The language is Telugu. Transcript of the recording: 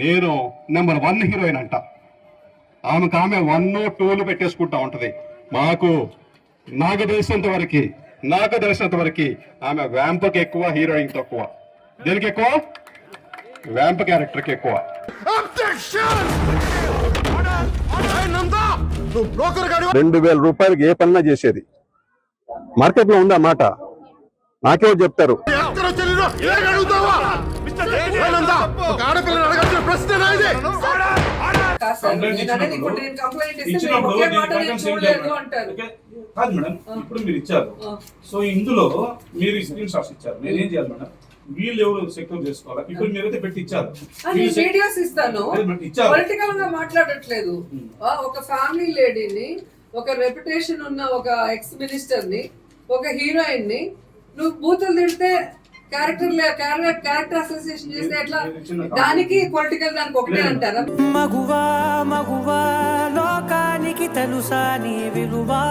నేను నెంబర్ వన్ హీరోయిన్ అంట. ఆమెకు ఆమె వన్ టూలు పెట్టేసుకుంటా ఉంటది. మాకు నాకు తెలిసినంత వరకు నాకు తెలిసినంత వరకు ఆమె వ్యాంపకి ఎక్కువ హీరోయిన్ తక్కువ. దేనికి ఎక్కువ? వ్యాంప్ క్యారెక్టర్కి ఎక్కువ. రెండు వేల రూపాయలకి ఏ పన్నా చేసేది. మార్కెట్లో ఉందా మాట? నాకేమో చెప్తారు. కాదు మేడం ఇప్పుడు మీరు ఇచ్చారు సో ఇందులో మీరు స్క్రీన్ షాట్స్ ఇచ్చారు నేను ఏం చేయాలి మేడం వీళ్ళు ఎవరు సెక్యూర్ చేసుకోవాలి ఇప్పుడు మీరైతే పెట్టి ఇచ్చారు వీడియోస్ ఇస్తాను పొలిటికల్గా మాట్లాడట్లేదు. ఒక ఫ్యామిలీ లేడీని ఒక రెప్యుటేషన్ ఉన్న ఒక ఎక్స్ మినిస్టర్ని ఒక హీరోయిన్ని నువ్వు బూతులు తిడితే క్యారెక్టర్ క్యారెక్టర్ అసోసియేషన్ చేస్తే ఎట్లా? దానికి పొలిటికల్ దానికి ఒకటే అంటారా? మగువా మగువా లోకానికి తెలుసా నీ విలువా?